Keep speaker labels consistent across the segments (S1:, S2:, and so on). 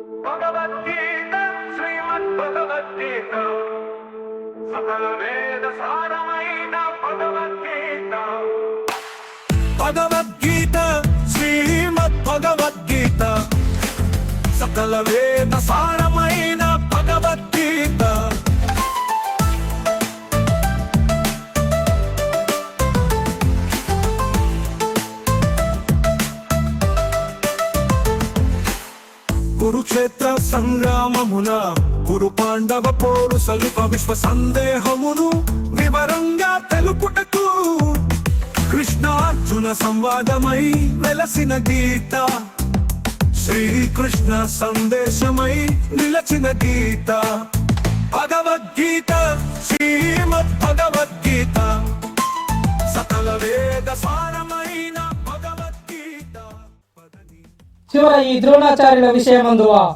S1: భగవద్గీత శ్రీమద్ భగవద్గీత సకల వేద సారమైన భగవద్గీత. భగవద్గీత శ్రీమద్ భగవద్గీత సకల వేద కురుక్షేత్ర సంగ్రామమున కురు పాండవ పోరు సలుప విశ్వ సందేహమును వివరంగా తెలుపుటకు కృష్ణార్జున సంవాదమై వెలసిన గీత. శ్రీకృష్ణ సందేశమై నిలచిన గీత. భగవద్గీత శ్రీమద్ భగవద్గీత సకల వేద సార
S2: చివర ఈ ద్రోణాచార్యుల విషయమందువా?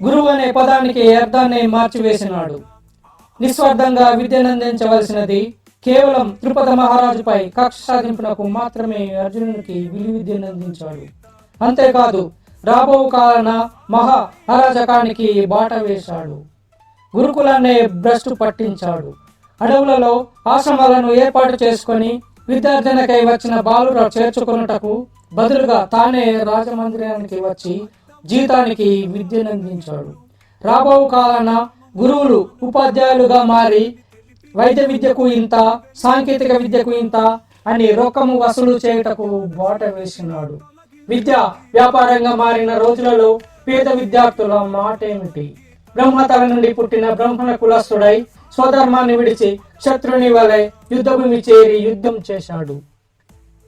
S2: గురువు అనే పదానికి అర్థాన్ని మార్చివేసినాడు. నిస్వార్థంగా విద్యనందించవలసినది కేవలం తిరుపతి మహారాజుపై కక్ష సాధింపునకు మాత్రమే అర్జునునికి విలు విద్యనందించాడు అంతేకాదు రాబో కాలన మహా అరాజకానికి బాట వేశాడు. గురుకులాన్ని భ్రష్టు పట్టించాడు. అడవులలో ఆశ్రమాలను ఏర్పాటు చేసుకొని విద్యార్థినకై వచ్చిన బాలుర చేర్చుకొనుటకు బదులుగా తానే రాజమందిరానికి వచ్చి జీతానికి విద్యనందించాడు రాబో కాలాన గురువులు ఉపాధ్యాయులుగా మారి వైద్య విద్యకు ఇంత సాంకేతిక విద్యకు ఇంత అని రొక్కము వసూలు చేయుటకు బాట వేసినాడు. విద్య వ్యాపారంగా మారిన రోజులలో పేద విద్యార్థుల మాటేమిటి? బ్రహ్మతల నుండి పుట్టిన బ్రహ్మణ కులస్తుడై స్వధర్మాన్ని విడిచి శత్రుని వలె యుద్ధభూమి చేరి యుద్ధం చేశాడు.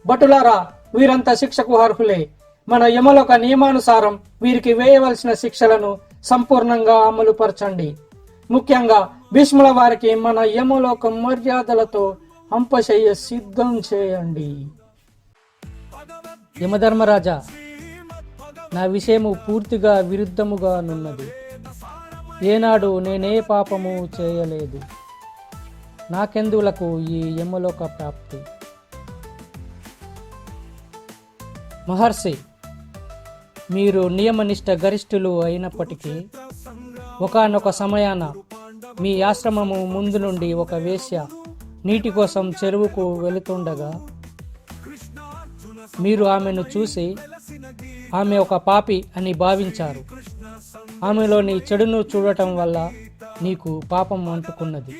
S2: భటులారా వీరంతా శిక్షకు అర్హులే. మన యమలోక నియమానుసారం వీరికి వేయవలసిన శిక్షలను సంపూర్ణంగా అమలు పరచండి ముఖ్యంగా భీష్ముల వారికి మన యమలోక మర్యాదలతో అంపశయ్య సిద్ధం చేయండి. యమధర్మరాజా నా విషయము పూర్తిగా విరుద్ధముగా నున్నది. ఏనాడు నేనే పాపము చేయలేదు. నాకెందులకు ఈ యమలోక ప్రాప్తి? మహర్షి మీరు నియమనిష్ట గరిష్ఠులు అయినప్పటికీ ఒకానొక సమయాన మీ ఆశ్రమము ముందు నుండి ఒక వేశ్య నీటి కోసం చెరువుకు వెళుతుండగా మీరు ఆమెను చూసి ఆమె ఒక పాపి అని భావించారు. ఆమెలోని చెడును చూడటం వల్ల నీకు పాపం అంటుకున్నది.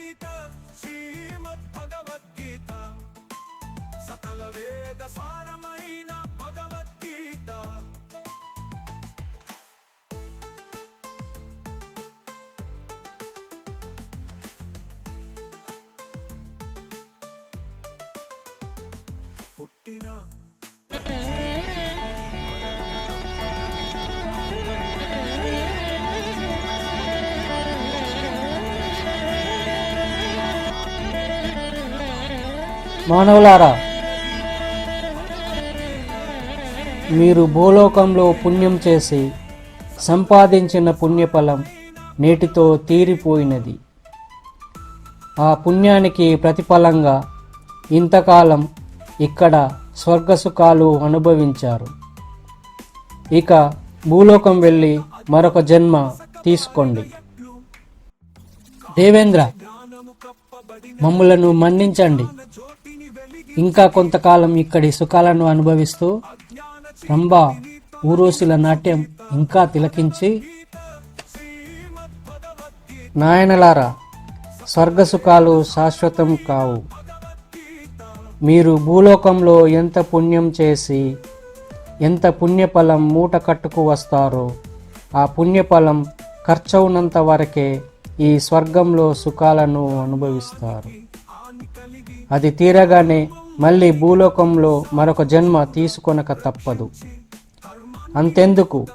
S2: మానవులారా మీరు భూలోకంలో పుణ్యం చేసి సంపాదించిన పుణ్యఫలం నేటితో తీరిపోయినది. ఆ పుణ్యానికి ప్రతిఫలంగా ఇంతకాలం ఇక్కడ స్వర్గసుఖాలు అనుభవించారు. ఇక భూలోకం వెళ్ళి మరొక జన్మ తీసుకోండి. దేవేంద్ర మమ్ములను మన్నించండి. ఇంకా కొంతకాలం ఇక్కడి సుఖాలను అనుభవిస్తూ రంభా ఊరోసుల నాట్యం ఇంకా తిలకించి నాయనలారా స్వర్గ సుఖాలు శాశ్వతం కావు. మీరు భూలోకంలో ఎంత పుణ్యం చేసి ఎంత పుణ్యఫలం మూట కట్టుకు వస్తారో ఆ పుణ్యఫలం ఖర్చవునంత వరకే ఈ స్వర్గంలో సుఖాలను అనుభవిస్తారు. అది తీరగానే మళ్ళీ భూలోకంలో మరొక జన్మ తీసుకొనక తప్పదు. అంతెందుకు?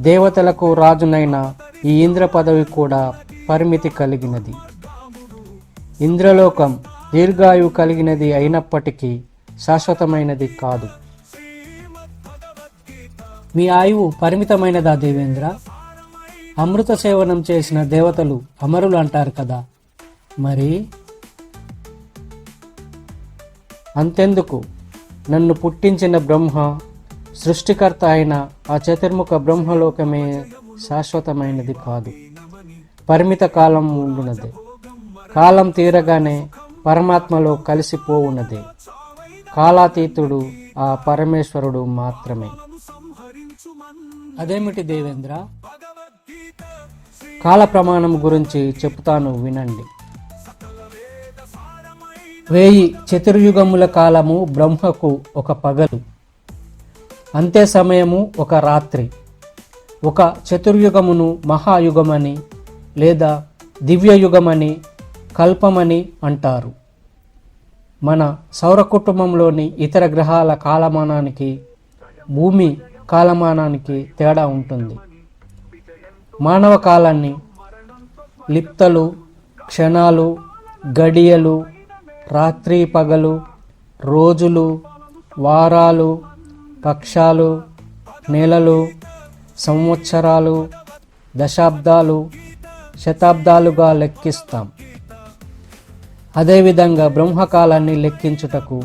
S2: దేవతలకు రాజునైన ఈ ఇంద్ర పదవి కూడా పరిమితి కలిగినది. ఇంద్రలోకం దీర్ఘాయువు కలిగినది అయినప్పటికీ శాశ్వతమైనది కాదు. మీ ఆయువు పరిమితమైనదా దేవేంద్ర? అమృత సేవనం చేసిన దేవతలు అమరులు అంటారు కదా. మరి? అంతెందుకు? నన్ను పుట్టించిన బ్రహ్మ సృష్టికర్త అయిన ఆ చతుర్ముఖ బ్రహ్మలోకమే శాశ్వతమైనది కాదు. పరిమిత కాలం ఉండునదే. కాలం తీరగానే పరమాత్మలో కలిసిపోవున్నది కాలాతీతుడు ఆ పరమేశ్వరుడు మాత్రమే. అదేమిటి దేవేంద్ర? కాల ప్రమాణం గురించి చెప్తాను వినండి. వేయి చతుర్యుగముల కాలము బ్రహ్మకు ఒక పగలు అంతే సమయము ఒక రాత్రి. ఒక చతుర్యుగమును మహాయుగమని లేదా దివ్యయుగమని కల్పమని అంటారు. మన సౌర కుటుంబంలోని ఇతర గ్రహాల కాలమానానికి భూమి కాలమానానికి తేడా ఉంటుంది. మానవ కాలాన్ని లిప్తలు క్షణాలు గడియలు రాత్రి పగలు రోజులు వారాలు పక్షాలు నెలలు సంవత్సరాలు దశాబ్దాలు శతాబ్దాలుగా లెక్కిస్తాం. అదేవిధంగా బ్రహ్మకాలాన్ని లెక్కించుటకు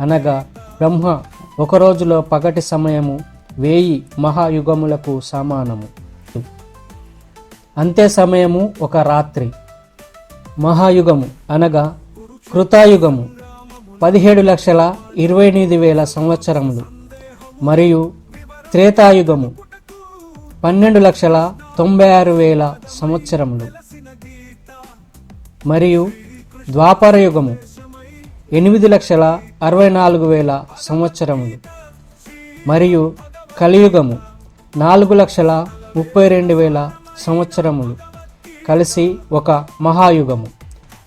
S2: అనగా బ్రహ్మ ఒక రోజులో పగటి సమయము వేయి మహాయుగములకు సమానము. అంతే సమయము ఒక రాత్రి. మహాయుగము అనగా కృతాయుగము పదిహేడు లక్షల ఇరవై ఎనిమిది వేల సంవత్సరములు. మరియు త్రేతాయుగము పన్నెండు లక్షల తొంభై ఆరు వేల సంవత్సరములు. మరియు ద్వాపర యుగము ఎనిమిది లక్షల అరవై నాలుగు వేల సంవత్సరములు. మరియు కలియుగము నాలుగు లక్షల ముప్పై రెండు వేల సంవత్సరములు. కలిసి ఒక మహాయుగము.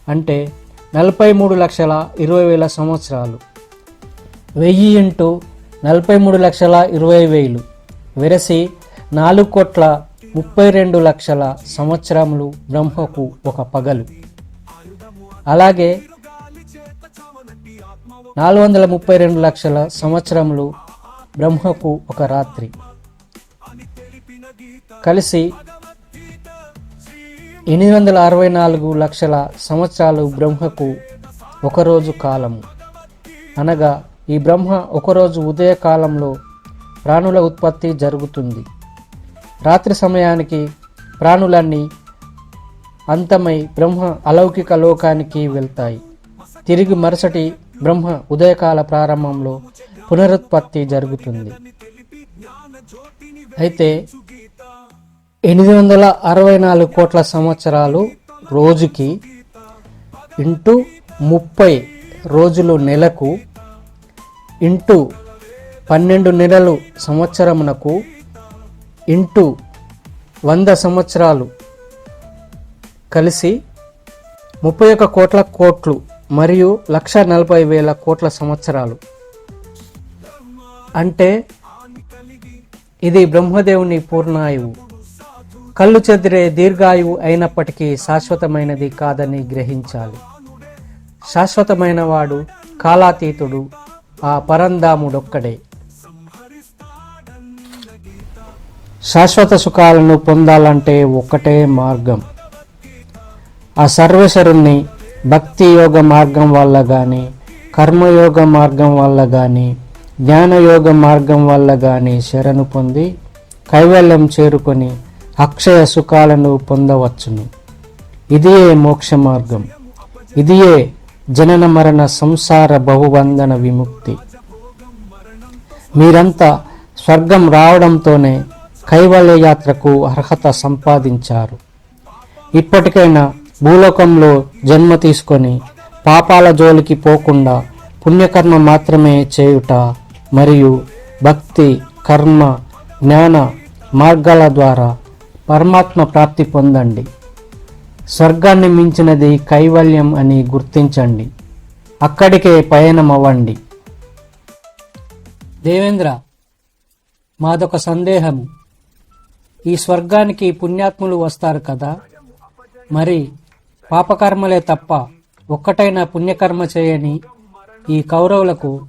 S2: అంటే నలభై మూడు లక్షల ఇరవై వేల సంవత్సరాలు. వెయ్యి ఇంటూ నలభై మూడు లక్షల ఇరవై వేలు. వెరసి నాలుగు కోట్ల ముప్పై రెండు లక్షల సంవత్సరములు బ్రహ్మకు ఒక పగలు. అలాగే నాలుగు వందల ముప్పై రెండు లక్షల సంవత్సరములు బ్రహ్మకు ఒక రాత్రి. కలిసి ఎనిమిది వందల అరవై నాలుగు లక్షల సంవత్సరాలు బ్రహ్మకు ఒకరోజు కాలము. అనగా ఈ బ్రహ్మ ఒకరోజు ఉదయకాలంలో ప్రాణుల ఉత్పత్తి జరుగుతుంది. రాత్రి సమయానికి ప్రాణులన్నీ అంతమై బ్రహ్మ అలౌకిక లోకానికి వెళ్తాయి. తిరిగి మరుసటి బ్రహ్మ ఉదయకాల ప్రారంభంలో పునరుత్పత్తి జరుగుతుంది. అయితే ఎనిమిది వందల అరవై నాలుగు కోట్ల సంవత్సరాలు రోజుకి ఇంటూ ముప్పై రోజులు నెలకు ఇంటూ పన్నెండు నెలలు సంవత్సరమునకు ఇంటూ వంద సంవత్సరాలు కలిసి ముప్పై ఒక్క కోట్ల కోట్లు మరియు లక్ష నలభై వేల కోట్ల సంవత్సరాలు. అంటే ఇది బ్రహ్మదేవుని పూర్ణాయువు. కళ్ళు చెదిరే దీర్ఘాయువు అయినప్పటికీ శాశ్వతమైనది కాదని గ్రహించాలి. శాశ్వతమైన వాడు కాలాతీతుడు ఆ పరంధాముడొక్కడే. శాశ్వత సుఖాలను పొందాలంటే ఒక్కటే మార్గం. ఆ సర్వేశ్వరుణ్ణి భక్తి యోగ మార్గం వల్ల కానీ కర్మయోగ మార్గం వల్ల కానీ జ్ఞానయోగ మార్గం వల్ల కానీ శరణు పొంది కైవల్యం చేరుకొని అక్షయ సుఖాలను పొందవచ్చును. ఇదియే మోక్ష మార్గం ఇదియే జనన మరణ సంసార బహుబంధన విముక్తి. మీరంతా స్వర్గం రావడంతోనే కైవల్య యాత్రకు అర్హత సంపాదించారు. ఇప్పటికైనా భూలోకంలో జన్మ తీసుకొని పాపాల జోలికి పోకుండా పుణ్యకర్మ మాత్రమే చేయుట మరియు భక్తి కర్మ జ్ఞాన మార్గాల ద్వారా పరమాత్మ ప్రాప్తి పొందండి. స్వర్గాన్ని మించినది కైవల్యం అని గుర్తించండి. అక్కడికే పయనం అవ్వండి దేవేంద్ర మాదొక సందేహము. ఈ స్వర్గానికి పుణ్యాత్ములు వస్తారు కదా? మరి పాపకర్మలే తప్ప ఒక్కటైనా పుణ్యకర్మ చేయని ఈ కౌరవులకు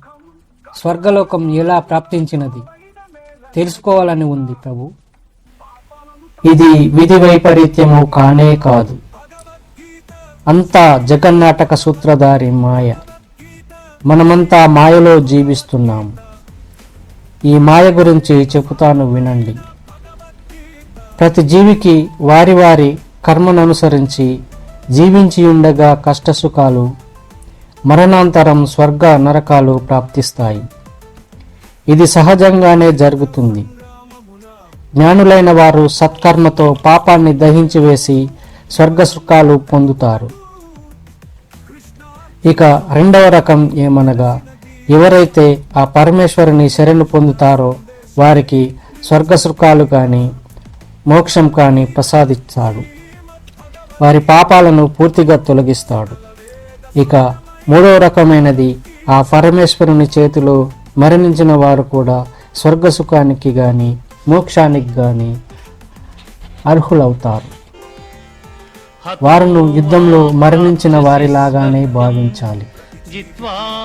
S2: స్వర్గలోకం ఎలా ప్రాప్తించినది? తెలుసుకోవాలని ఉంది ప్రభు. ఇది విధి వైపరీత్యము కానే కాదు. అంతా జగన్నాటక సూత్రధారి మాయ. మనమంతా మాయలో జీవిస్తున్నాం. ఈ మాయ గురించి చెబుతాను వినండి. ప్రతి జీవికి వారి వారి కర్మననుసరించి జీవించి ఉండగా కష్టసుఖాలు మరణాంతరం స్వర్గ నరకాలు ప్రాప్తిస్తాయి. ఇది సహజంగానే జరుగుతుంది. జ్ఞానులైన వారు సత్కర్మతో పాపాన్ని దహించి వేసి స్వర్గ సుఖాలు పొందుతారు. ఇక రెండవ రకం ఏమనగా ఎవరైతే ఆ పరమేశ్వరుని శరణు పొందుతారో వారికి స్వర్గ సుఖాలు కానీ మోక్షం కానీ ప్రసాదిస్తాడు. వారి పాపాలను పూర్తిగా తొలగిస్తాడు. ఇక మూడవ రకమైనది ఆ పరమేశ్వరుని చేతిలో మరణించిన వారు కూడా స్వర్గ సుఖానికి కానీ మోక్షానికి కానీ అర్హులవుతారు. వారును యుద్ధంలో మరణించిన వారిలాగానే భావించాలి.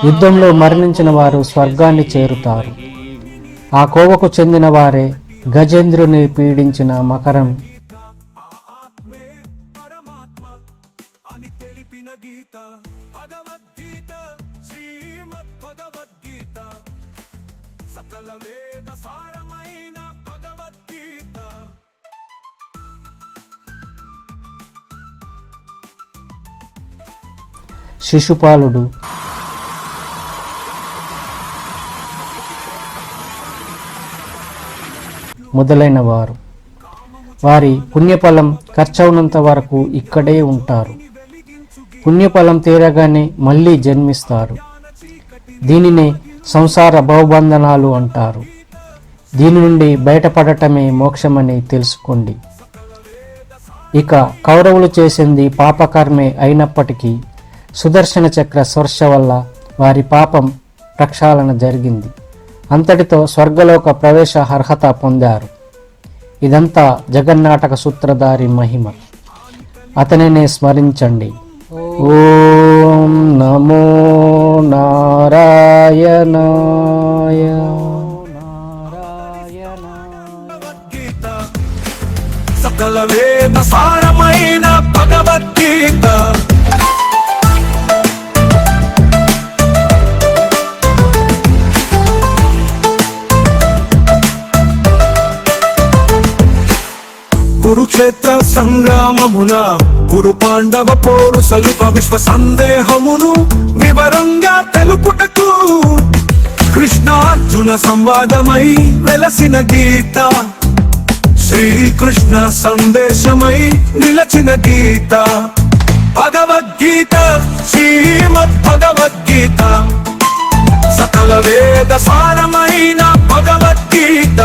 S2: యుద్ధంలో మరణించిన వారు స్వర్గాన్ని చేరుతారు. ఆ కోవకు చెందిన వారే గజేంద్రుని పీడించిన మకరం.
S1: సకల వేద సారం
S2: శిశుపాలుడు. మొదలైన వారు. వారి పుణ్యఫలం ఖర్చవునంత వరకు ఇక్కడే ఉంటారు. పుణ్యఫలం తీరగానే మళ్ళీ జన్మిస్తారు. దీనినే సంసార భవబంధనాలు అంటారు. దీని నుండి బయటపడటమే మోక్షమని తెలుసుకోండి. ఇక కౌరవులు చేసింది పాపకర్మే అయినప్పటికీ సుదర్శన చక్ర స్పర్శ వల్ల వారి పాపం ప్రక్షాళన జరిగింది. అంతటితో స్వర్గలోక ప్రవేశ అర్హత పొందారు. ఇదంతా జగన్నాటక సూత్రధారి మహిమ. అతనినే స్మరించండి. ఓం నమో
S1: పోరు విశ్వ సందేహమును వివరంగా తెలుపుటకు కృష్ణార్జున సంవాదమై వెలసిన గీత. శ్రీకృష్ణ సందేశమై నిలచిన గీత. భగవద్గీత శ్రీమద్ భగవద్గీత సకల వేద సారమైన భగవద్గీత.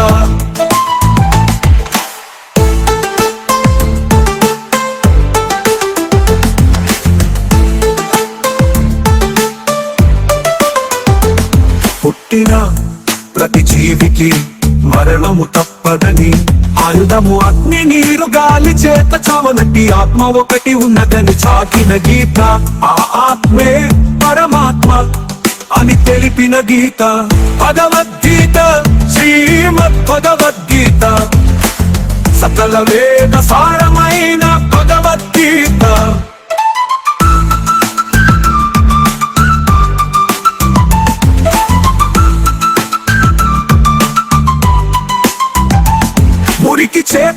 S1: పుట్టిన ప్రతి జీవికి మరణము తప్పదని. ఆయుధము అగ్ని నీరు గాలి చేత చావనట్టి ఆత్మ ఒకటి ఉన్నదని చాకిన గీత. ఆ ఆత్మే పరమాత్మ అని తెలిపిన గీత. భగవద్గీత శ్రీమద్ భగవద్గీత సకల వేద సారమైన భగవద్గీత.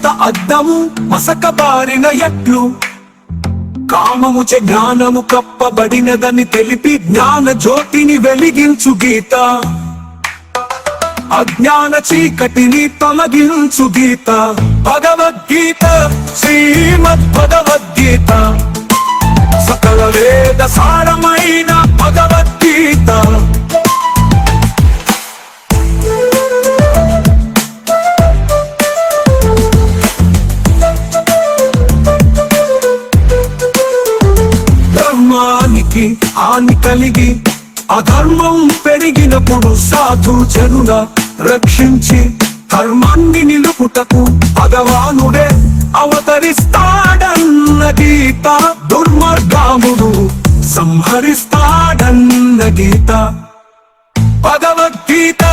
S1: మురికి అద్దము మసకబారిన ఎట్లు? కామము జ్ఞానము కప్పబడినదని తెలిపి జ్ఞాన జ్యోతిని వెలిగించు గీత. అజ్ఞాన చీకటిని తొలగించు గీత. భగవద్గీత శ్రీమద్ భగవద్గీత సకల వేద సారమైన భగవద్గీత. హాని కలిగి అధర్మం పెరిగినప్పుడు సాధు జనుల రక్షించి ధర్మాన్ని నిలుపుటకు భగవానుడే అవతరిస్తాడన్న గీత దుర్మార్గాముడు సంహరిస్తాడన్న గీత. భగవద్గీత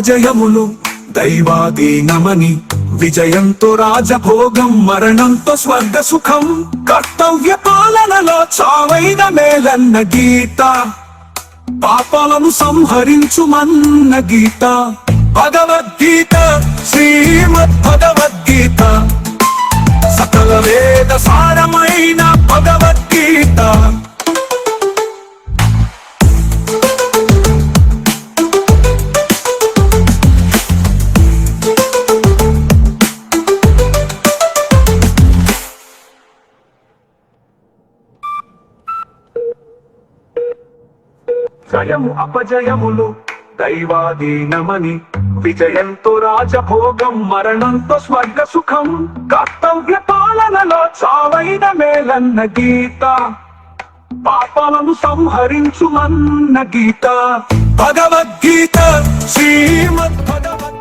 S1: అపజయములు దైవాధీనమని విజయంతో రాజభోగం మరణంతో స్వర్గ సుఖం కర్తవ్య పాలనలో చావైన మేలన్న గీత. పాపాలను సంహరించుమన్న గీత. భగవద్గీత శ్రీమద్ భగవద్గీత. సకల వేద సారమైన భగవద్గీత. జయము అపజయములు దైవాధీనమని. విజయంతో రాజభోగం మరణంతో స్వర్గ సుఖం కర్తవ్య పాలనలో చావైన మేలన్న గీత. పాపాలను సంహరించుమన్న గీత. భగవద్గీత శ్రీమద్ భగవద్